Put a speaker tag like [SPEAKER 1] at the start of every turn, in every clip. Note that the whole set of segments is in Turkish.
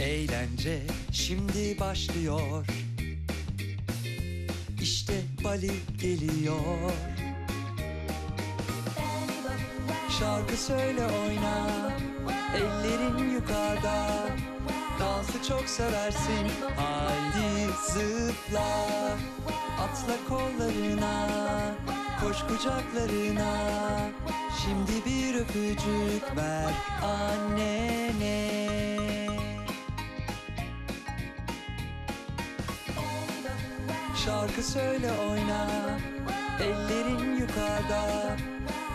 [SPEAKER 1] Eğlence şimdi başlıyor. İşte Bali geliyor. Şarkı söyle oyna. Ellerin yukarıda. Dansı çok seversin. Haydi zıpla. Atla kollarına. Koş kucaklarına. Şimdi bir öpücük ver annene. Şarkı söyle oyna. Ellerin yukarıda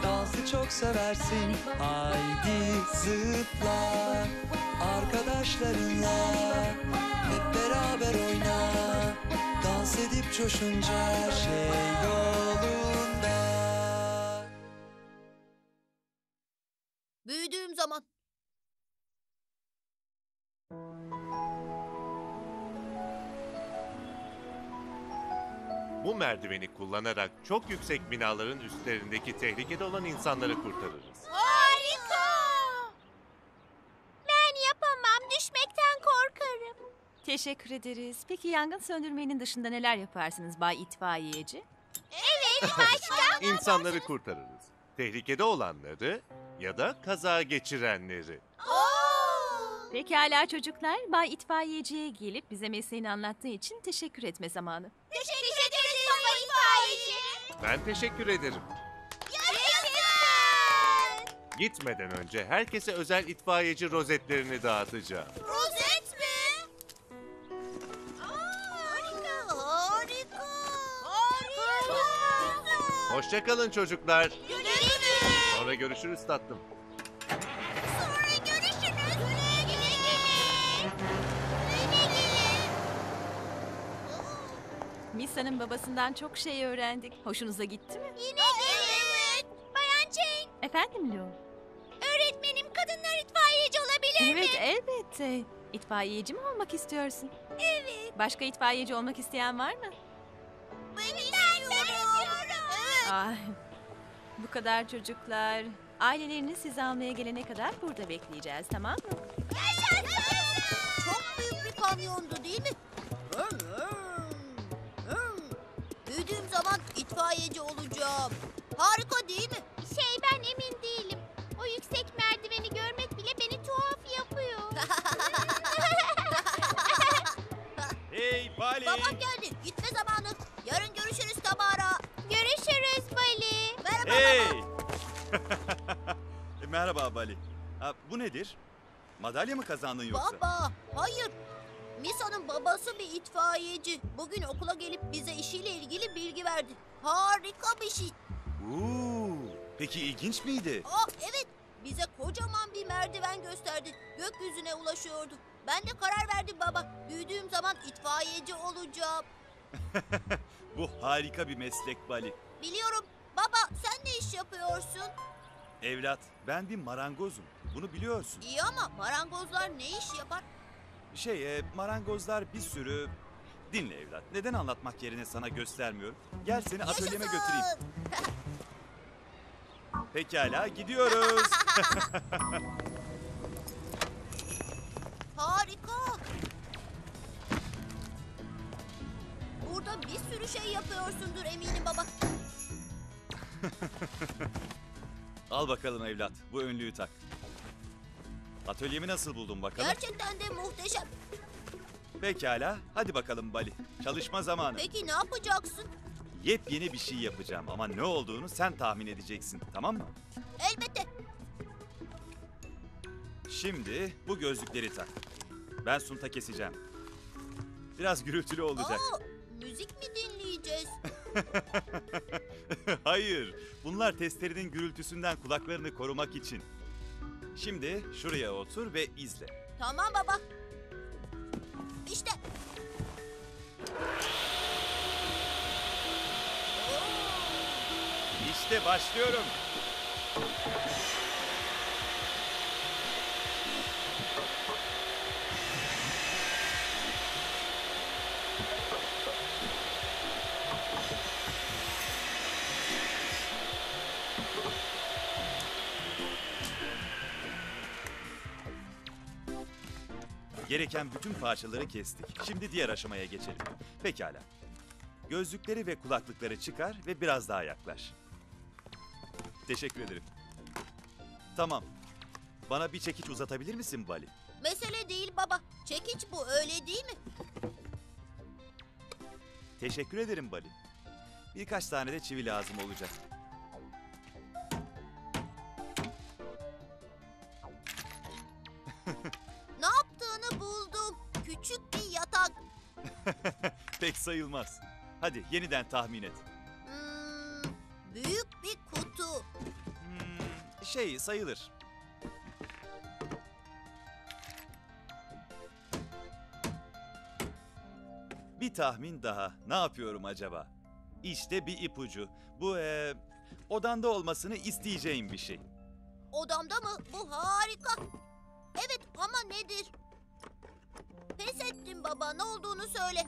[SPEAKER 1] Dansı çok seversin. Haydi zıpla Arkadaşlarınla Hep beraber oyna. Dans edip coşunca şey yolunda
[SPEAKER 2] Bu merdiveni kullanarak çok yüksek binaların üstlerindeki tehlikede olan insanları kurtarırız.
[SPEAKER 3] Harika! Ben yapamam. Düşmekten korkarım.
[SPEAKER 4] Teşekkür ederiz. Peki yangın söndürmenin dışında neler yaparsınız Bay İtfaiyeci?
[SPEAKER 3] Evet başka.
[SPEAKER 2] İnsanları kurtarırız. Tehlikede olanları ya da kaza geçirenleri.
[SPEAKER 4] Pekala çocuklar, Bay İtfaiyeci'ye gelip bize mesleğini anlattığı için teşekkür etme zamanı.
[SPEAKER 3] Teşekkür.
[SPEAKER 2] Ben teşekkür ederim.
[SPEAKER 3] Yaşasın!
[SPEAKER 2] Gitmeden önce herkese özel itfaiyeci rozetlerini dağıtacağım.
[SPEAKER 3] Rozet mi? Harika. Harika. Harika.
[SPEAKER 2] Hoşçakalın çocuklar.
[SPEAKER 3] Görüşürüz.
[SPEAKER 2] Sonra görüşürüz tatlım.
[SPEAKER 3] Sonra görüşürüz. Güle güle. Güle güle.
[SPEAKER 4] Misa'nın babasından çok şey öğrendik. Hoşunuza gitti mi?
[SPEAKER 3] Yine evet. Bayan Jane,
[SPEAKER 4] Efendim Leo?
[SPEAKER 3] öğretmenim kadınlar itfaiyeci olabilir mi?
[SPEAKER 4] Evet, elbette. İtfaiyeci mi olmak istiyorsun?
[SPEAKER 3] Evet.
[SPEAKER 4] Başka itfaiyeci olmak isteyen var mı?
[SPEAKER 3] Ben istiyorum. Evet.
[SPEAKER 4] Ah, bu kadar çocuklar. Aileleriniz sizi almaya gelene kadar burada bekleyeceğiz, tamam mı?
[SPEAKER 3] Çok büyük bir kamyondu itfaiyeci olacağım. Harika değil mi? Şey ben emin değilim. O yüksek merdiveni görmek bile beni tuhaf yapıyor.
[SPEAKER 5] Hey Bali!
[SPEAKER 3] Babam geldi. Gitme zamanı. Yarın görüşürüz Tamara. Görüşürüz Bali. Merhaba
[SPEAKER 5] Hey! E, Merhaba Bali. Ha, bu nedir? Madalya mı kazandın yoksa?
[SPEAKER 3] Baba, hayır. Babası bir itfaiyeci. Bugün okula gelip bize işiyle ilgili bilgi verdi. Harika bir şey.
[SPEAKER 5] Oo, peki ilginç miydi?
[SPEAKER 3] Aa, evet, bize kocaman bir merdiven gösterdi. Gökyüzüne ulaşıyordu. Ben de karar verdim baba. Büyüdüğüm zaman itfaiyeci olacağım.
[SPEAKER 5] Bu harika bir meslek Bali.
[SPEAKER 3] Biliyorum. Baba, sen ne iş yapıyorsun?
[SPEAKER 5] Evlat, ben bir marangozum. Bunu biliyorsun.
[SPEAKER 3] İyi ama marangozlar ne iş yapar?
[SPEAKER 5] Şey, e, marangozlar bir sürü... Dinle evlat, neden anlatmak yerine sana göstermiyorum? Gel seni atölyeme götüreyim. Pekala, gidiyoruz.
[SPEAKER 3] Harika. Burada bir sürü şey yapıyorsundur eminim baba.
[SPEAKER 5] Al bakalım evlat, bu önlüğü tak. Atölyemi nasıl buldun bakalım?
[SPEAKER 3] Gerçekten de muhteşem.
[SPEAKER 5] Pekala, hadi bakalım Bali. Çalışma zamanı.
[SPEAKER 3] Peki ne yapacaksın?
[SPEAKER 5] Yepyeni bir şey yapacağım ama ne olduğunu sen tahmin edeceksin, tamam mı?
[SPEAKER 3] Elbette.
[SPEAKER 5] Şimdi bu gözlükleri tak. Ben sunta keseceğim. Biraz gürültülü olacak.
[SPEAKER 3] Aa, müzik mi dinleyeceğiz?
[SPEAKER 5] Hayır, bunlar testlerinin gürültüsünden kulaklarını korumak için. Şimdi şuraya otur ve izle.
[SPEAKER 3] tamam baba. İşte.
[SPEAKER 5] İşte başlıyorum. Gereken bütün parçaları kestik. Şimdi diğer aşamaya geçelim. Pekala. Gözlükleri ve kulaklıkları çıkar ve biraz daha yaklaş. Teşekkür ederim. Tamam. Bana bir çekiç uzatabilir misin Bali?
[SPEAKER 3] Mesele değil baba. Çekiç bu öyle değil mi?
[SPEAKER 5] Teşekkür ederim Bali. Birkaç tane de çivi lazım olacak. Pek sayılmaz. Hadi yeniden tahmin et.
[SPEAKER 3] Hmm, büyük bir kutu.
[SPEAKER 5] Hmm, şey sayılır. Bir tahmin daha. Ne yapıyorum acaba? İşte bir ipucu. Bu eee odanda olmasını isteyeceğim bir şey.
[SPEAKER 3] Odamda mı? Bu harika. Evet ama nedir? Pes ettim baba. Ne olduğunu söyle.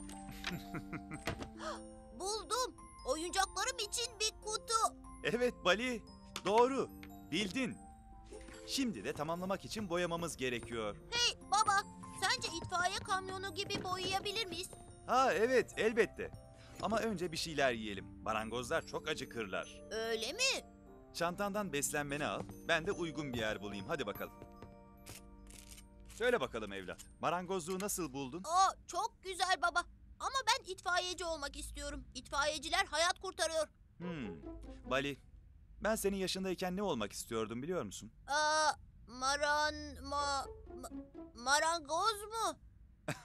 [SPEAKER 3] Buldum. Oyuncaklarım için bir kutu.
[SPEAKER 5] Evet Bali, doğru. Bildin. Şimdi de tamamlamak için boyamamız gerekiyor.
[SPEAKER 3] Hey baba. Sence itfaiye kamyonu gibi boyayabilir miyiz?
[SPEAKER 5] Ha evet, elbette. Ama önce bir şeyler yiyelim. Marangozlar çok acıkırlar.
[SPEAKER 3] Öyle mi?
[SPEAKER 5] Çantandan beslenmeni al. Ben de uygun bir yer bulayım. Hadi bakalım. Söyle bakalım evlat. Marangozluğu nasıl buldun?
[SPEAKER 3] Aa çok güzel baba. Ama ben itfaiyeci olmak istiyorum. İtfaiyeciler hayat kurtarıyor.
[SPEAKER 5] Hmm. Bali, ben senin yaşındayken ne olmak istiyordum biliyor musun?
[SPEAKER 3] Aa maran ma, ma- marangoz mu?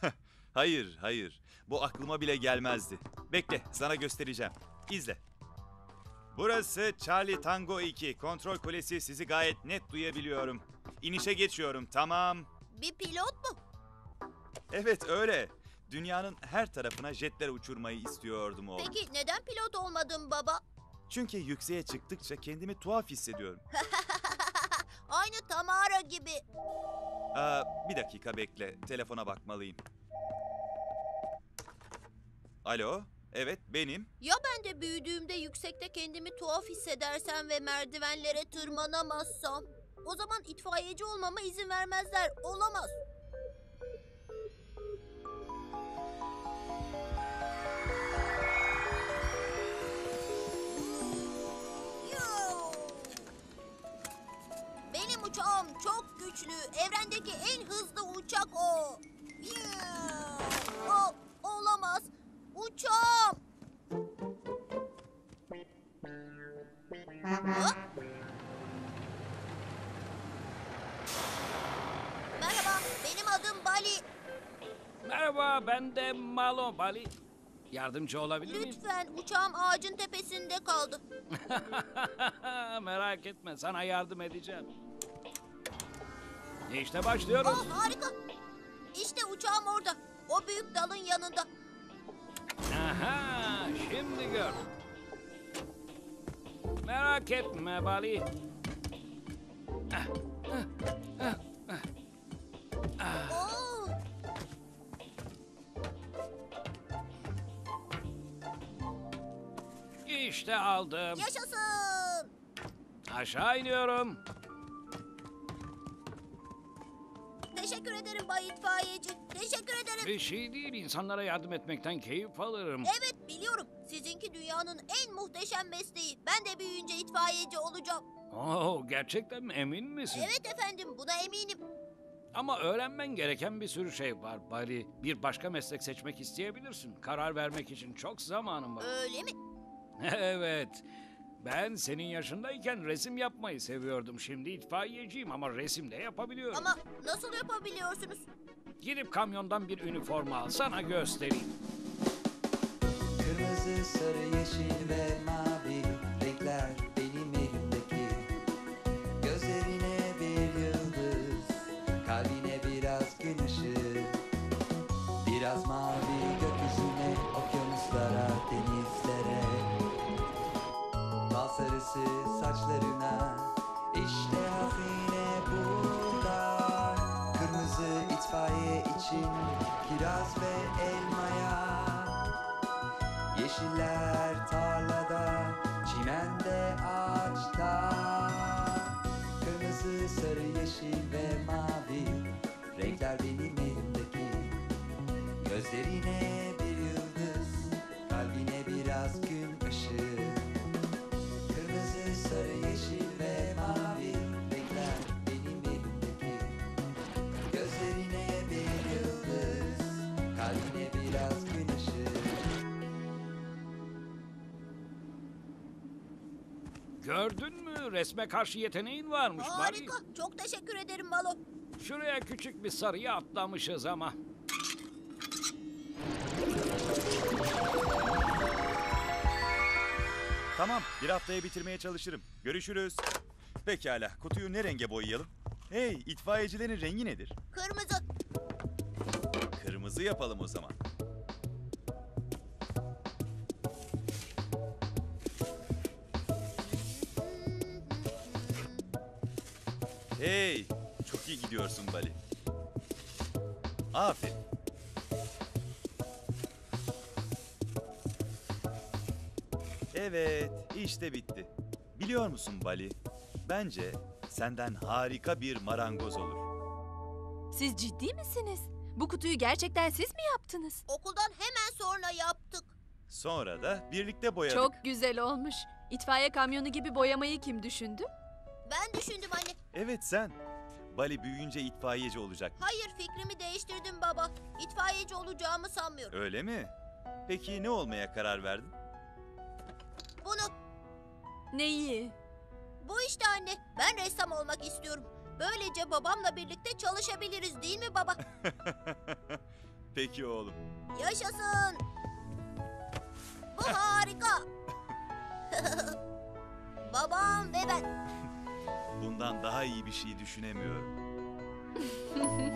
[SPEAKER 5] Hayır, hayır. Bu aklıma bile gelmezdi. Bekle, sana göstereceğim. İzle. Burası Charlie Tango 2. Kontrol kulesi sizi gayet net duyabiliyorum. İnişe geçiyorum, tamam.
[SPEAKER 3] Bir pilot mu?
[SPEAKER 5] Evet, öyle. Dünyanın her tarafına jetler uçurmayı istiyordum oğlum.
[SPEAKER 3] Peki neden pilot olmadın baba?
[SPEAKER 5] Çünkü yükseğe çıktıkça kendimi tuhaf hissediyorum.
[SPEAKER 3] Aynı Tamara gibi.
[SPEAKER 5] Aa, bir dakika bekle, telefona bakmalıyım. Alo, evet benim.
[SPEAKER 3] Ya ben de büyüdüğümde yüksekte kendimi tuhaf hissedersem ve merdivenlere tırmanamazsam? O zaman itfaiyeci olmama izin vermezler. Olamaz. Benim uçağım çok güçlü. Evrendeki en hızlı uçak o. O olamaz. Uçağım. Ha? Merhaba, benim adım Bali.
[SPEAKER 6] Merhaba, ben de Malo Bali. Yardımcı olabilir miyim?
[SPEAKER 3] Lütfen uçağım ağacın tepesinde kaldı.
[SPEAKER 6] Merak etme, sana yardım edeceğim. İşte başlıyoruz.
[SPEAKER 3] Aa, harika. İşte uçağım orada. O büyük dalın yanında.
[SPEAKER 6] Aha, şimdi gör. Merak etme Bali.
[SPEAKER 3] Oo,
[SPEAKER 6] İşte aldım.
[SPEAKER 3] yaşasın.
[SPEAKER 6] Aşağı iniyorum.
[SPEAKER 3] Teşekkür ederim Bay İtfaiyeci. Teşekkür ederim.
[SPEAKER 6] Bir şey değil, insanlara yardım etmekten keyif alırım.
[SPEAKER 3] Evet biliyorum. Sizinki dünyanın en muhteşem mesleği. Ben de büyüyünce itfaiyeci olacağım.
[SPEAKER 6] Oo, gerçekten mi? Emin misin?
[SPEAKER 3] Evet efendim buna eminim.
[SPEAKER 6] Ama öğrenmen gereken bir sürü şey var Bali. Bir başka meslek seçmek isteyebilirsin. Karar vermek için çok zamanın var.
[SPEAKER 3] Öyle mi?
[SPEAKER 6] Evet. Ben senin yaşındayken resim yapmayı seviyordum. Şimdi itfaiyeciyim ama resim de yapabiliyorum.
[SPEAKER 3] Ama nasıl yapabiliyorsunuz?
[SPEAKER 6] Gidip kamyondan bir üniforma al sana göstereyim.
[SPEAKER 1] Kırmızı, sarı, yeşil ve mavi renkler sarısı saçlarına, işte hazine burada. Kırmızı itfaiye için kiraz ve elmaya. Yeşiller tarlada, çimende ağaçta. Kırmızı, sarı, yeşil ve mavi. Renkler benim elimdeki. Gözlerine
[SPEAKER 6] Gördün mü? Resme karşı yeteneğin varmış.
[SPEAKER 3] Harika. Çok teşekkür ederim Balo.
[SPEAKER 6] Şuraya küçük bir sarıyı atlamışız ama.
[SPEAKER 5] Tamam, bir haftaya bitirmeye çalışırım. Görüşürüz. Pekala, kutuyu ne renge boyayalım? Hey, itfaiyecilerin rengi nedir?
[SPEAKER 3] Kırmızı.
[SPEAKER 5] Kırmızı yapalım o zaman. Hey, çok iyi gidiyorsun Bali. Aferin. Evet, işte bitti. Biliyor musun Bali? Bence senden harika bir marangoz olur.
[SPEAKER 4] Siz ciddi misiniz? Bu kutuyu gerçekten siz mi yaptınız?
[SPEAKER 3] Okuldan hemen sonra yaptık.
[SPEAKER 5] Sonra da birlikte boyadık.
[SPEAKER 7] Çok güzel olmuş. İtfaiye kamyonu gibi boyamayı kim düşündü?
[SPEAKER 3] Ben düşündüm anne.
[SPEAKER 5] Evet sen. Bali büyüyünce itfaiyeci olacak.
[SPEAKER 3] Hayır fikrimi değiştirdim baba. İtfaiyeci olacağımı sanmıyorum.
[SPEAKER 5] Öyle mi? Peki ne olmaya karar verdin?
[SPEAKER 3] Bunu.
[SPEAKER 7] Neyi?
[SPEAKER 3] Bu işte anne. Ben ressam olmak istiyorum. Böylece babamla birlikte çalışabiliriz değil mi baba?
[SPEAKER 5] Peki oğlum.
[SPEAKER 3] Yaşasın. Bu harika. Babam ve ben.
[SPEAKER 5] Bundan daha iyi bir şey düşünemiyorum.